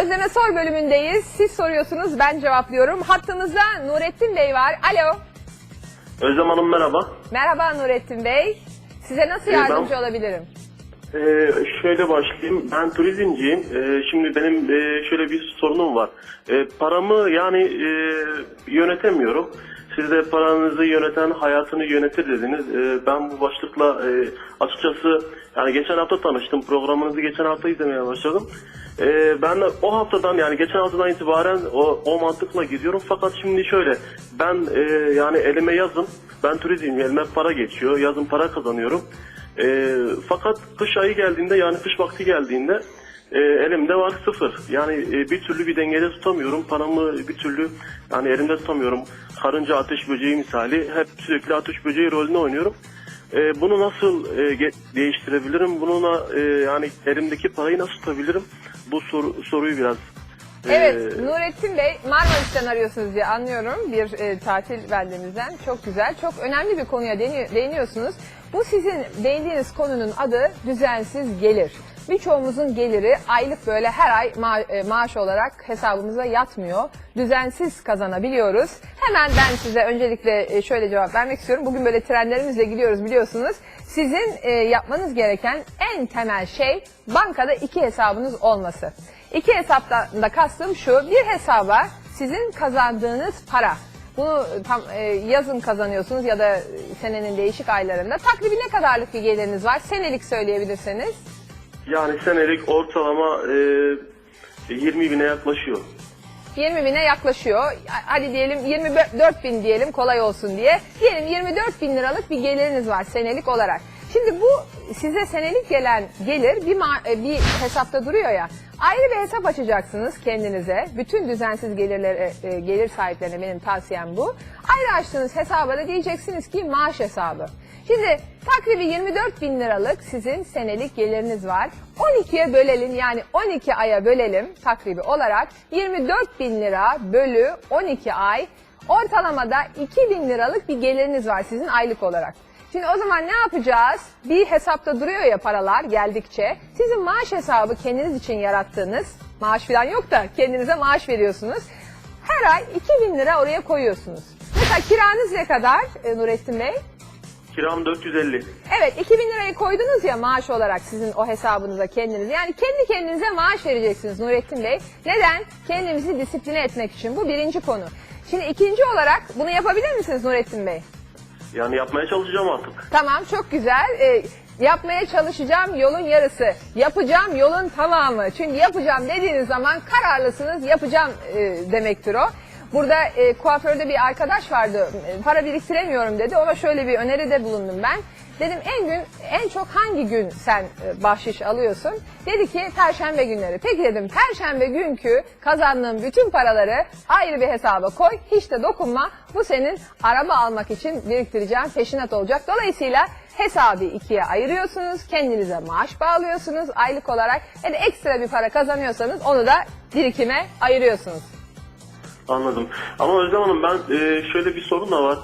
Özleme Sor bölümündeyiz. Siz soruyorsunuz, ben cevaplıyorum. Hattımızda Nurettin Bey var. Alo. Özlem Hanım merhaba. Merhaba Nurettin Bey. Size nasıl Ee, ben- yardımcı olabilirim? Ee, şöyle başlayayım. Ben turizmciyim. Ee, şimdi benim e, şöyle bir sorunum var. Ee, paramı yani e, yönetemiyorum. Siz de paranızı yöneten hayatını yönetir dediniz. Ee, ben bu başlıkla e, açıkçası yani geçen hafta tanıştım. Programınızı geçen hafta izlemeye başladım. Ee, ben de o haftadan yani geçen haftadan itibaren o, o mantıkla gidiyorum. Fakat şimdi şöyle ben e, yani elime yazın. Ben turizmciyim. Elime para geçiyor. Yazın para kazanıyorum. E, fakat kış ayı geldiğinde yani kış vakti geldiğinde e, elimde var sıfır. Yani e, bir türlü bir dengede tutamıyorum. Paramı bir türlü yani elimde tutamıyorum. Karınca ateş böceği misali hep sürekli ateş böceği rolünü oynuyorum. E, bunu nasıl e, değiştirebilirim? Bununla e, yani elimdeki parayı nasıl tutabilirim? Bu soru, soruyu biraz e, Evet, Nurettin Bey Marmaris'ten arıyorsunuz diye anlıyorum bir e, tatil beldemizden. Çok güzel, çok önemli bir konuya değini- değiniyorsunuz. Bu sizin değindiğiniz konunun adı düzensiz gelir. Birçoğumuzun geliri aylık böyle her ay ma- e, maaş olarak hesabımıza yatmıyor. Düzensiz kazanabiliyoruz. Hemen ben size öncelikle e, şöyle cevap vermek istiyorum. Bugün böyle trenlerimizle gidiyoruz biliyorsunuz. Sizin e, yapmanız gereken en temel şey bankada iki hesabınız olması. İki hesaptan da kastım şu. Bir hesaba sizin kazandığınız para. Bunu tam e, yazın kazanıyorsunuz ya da senenin değişik aylarında. Takribi ne kadarlık bir geliriniz var? Senelik söyleyebilirseniz. Yani senelik ortalama e, 20 bine yaklaşıyor. 20 bine yaklaşıyor. Hadi diyelim 24 bin diyelim kolay olsun diye. Diyelim 24 bin liralık bir geliriniz var senelik olarak. Şimdi bu size senelik gelen gelir bir, e, bir hesapta duruyor ya. Ayrı bir hesap açacaksınız kendinize. Bütün düzensiz gelirlere, e, gelir sahiplerine benim tavsiyem bu. Ayrı açtığınız hesaba da diyeceksiniz ki maaş hesabı. Şimdi takribi 24 bin liralık sizin senelik geliriniz var. 12'ye bölelim yani 12 aya bölelim takribi olarak 24 bin lira bölü 12 ay ortalamada 2 bin liralık bir geliriniz var sizin aylık olarak. Şimdi o zaman ne yapacağız? Bir hesapta duruyor ya paralar geldikçe. Sizin maaş hesabı kendiniz için yarattığınız, maaş falan yok da kendinize maaş veriyorsunuz. Her ay 2000 lira oraya koyuyorsunuz. Mesela kiranız ne kadar e, Nurettin Bey? Kiram 450. Evet 2000 lirayı koydunuz ya maaş olarak sizin o hesabınıza kendiniz. Yani kendi kendinize maaş vereceksiniz Nurettin Bey. Neden? Kendimizi disipline etmek için. Bu birinci konu. Şimdi ikinci olarak bunu yapabilir misiniz Nurettin Bey? Yani yapmaya çalışacağım artık. Tamam çok güzel. Ee, yapmaya çalışacağım yolun yarısı. Yapacağım yolun tamamı. Çünkü yapacağım dediğiniz zaman kararlısınız yapacağım e, demektir o. Burada e, kuaförde bir arkadaş vardı. E, Para biriktiremiyorum dedi. Ona şöyle bir öneride bulundum ben. Dedim en gün en çok hangi gün sen e, bahşiş alıyorsun? Dedi ki perşembe günleri. Peki dedim perşembe günkü kazandığın bütün paraları ayrı bir hesaba koy. Hiç de dokunma. Bu senin araba almak için biriktireceğin peşinat olacak. Dolayısıyla hesabı ikiye ayırıyorsunuz. Kendinize maaş bağlıyorsunuz aylık olarak. Ya da ekstra bir para kazanıyorsanız onu da birikime ayırıyorsunuz. Anladım. Ama Özlem Hanım ben e, şöyle bir sorun da var.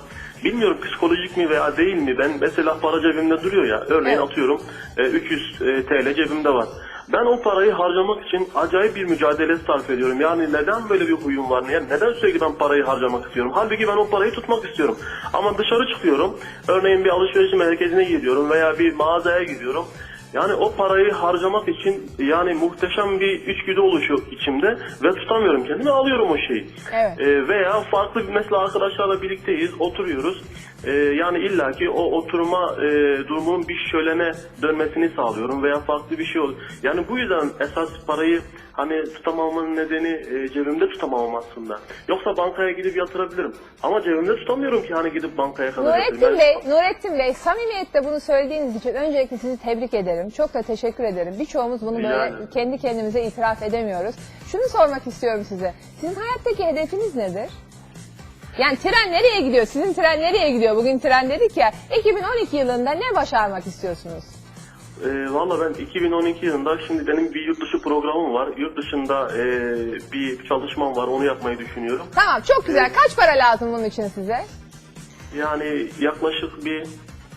Bilmiyorum psikolojik mi veya değil mi? Ben mesela para cebimde duruyor ya. Örneğin Evet. atıyorum e, 300 e, TL cebimde var. Ben o parayı harcamak için acayip bir mücadele sarf ediyorum. Yani neden böyle bir huyum var? Yani neden sürekli ben parayı harcamak istiyorum? Halbuki ben o parayı tutmak istiyorum. Ama dışarı çıkıyorum. Örneğin bir alışveriş merkezine gidiyorum veya bir mağazaya gidiyorum. Yani o parayı harcamak için yani muhteşem bir içgüdü oluşuyor içimde ve tutamıyorum kendimi alıyorum o şeyi. Evet. Ee, veya farklı mesela arkadaşlarla birlikteyiz oturuyoruz. Ee, yani illaki o oturma e, durumunun bir şölene dönmesini sağlıyorum veya farklı bir şey olur. Yani bu yüzden esas parayı hani tutamamamın nedeni e, cebimde tutamamam aslında. Yoksa bankaya gidip yatırabilirim. Ama cebimde tutamıyorum ki hani gidip bankaya kadar yatırayım. Nurettin Ben- Bey, Nurettin Bey samimiyetle bunu söylediğiniz için öncelikle sizi tebrik ederim. Çok da teşekkür ederim. Birçoğumuz bunu böyle Yani. kendi kendimize itiraf edemiyoruz. Şunu sormak istiyorum size. Sizin hayattaki hedefiniz nedir? Yani tren nereye gidiyor? Sizin tren nereye gidiyor? Bugün tren dedik ya. 2012 yılında ne başarmak istiyorsunuz? E, Valla ben 2012 yılında şimdi benim bir yurt dışı programım var. Yurt dışında e, bir çalışmam var onu yapmayı düşünüyorum. Tamam çok güzel. Kaç para lazım bunun için size? Yani yaklaşık bir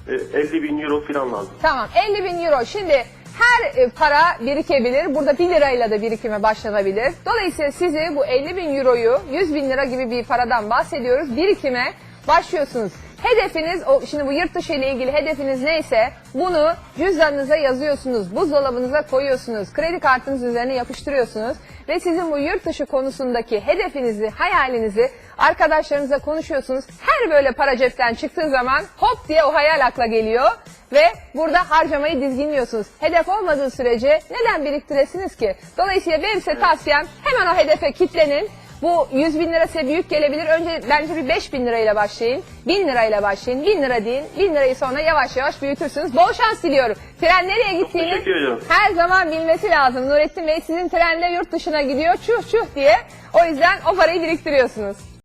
e, 50 bin euro falan lazım. Tamam 50 bin euro. Şimdi her e, para birikebilir. Burada 1 lirayla da birikime başlanabilir. Dolayısıyla sizi bu 50 bin euroyu 100 bin lira gibi bir paradan bahsediyoruz. Birikime başlıyorsunuz. Hedefiniz, o, şimdi bu yurt dışı ile ilgili hedefiniz neyse bunu cüzdanınıza yazıyorsunuz, buzdolabınıza koyuyorsunuz, kredi kartınız üzerine yapıştırıyorsunuz ve sizin bu yurt dışı konusundaki hedefinizi, hayalinizi arkadaşlarınıza konuşuyorsunuz. Her böyle para cepten çıktığı zaman hop diye o hayal akla geliyor ve burada harcamayı dizginliyorsunuz. Hedef olmadığı sürece neden biriktiresiniz ki? Dolayısıyla benim size tavsiyem hemen o hedefe kitlenin. Bu 100 bin lira size büyük gelebilir. Önce bence bir 5 bin lirayla başlayın. 1000 lirayla başlayın. 1000 lira deyin. 1000 lirayı sonra yavaş yavaş büyütürsünüz. Bol şans diliyorum. Tren nereye gittiğini her zaman bilmesi lazım. Nurettin Bey sizin trenle yurt dışına gidiyor. Çuh çuh diye. O yüzden o parayı biriktiriyorsunuz.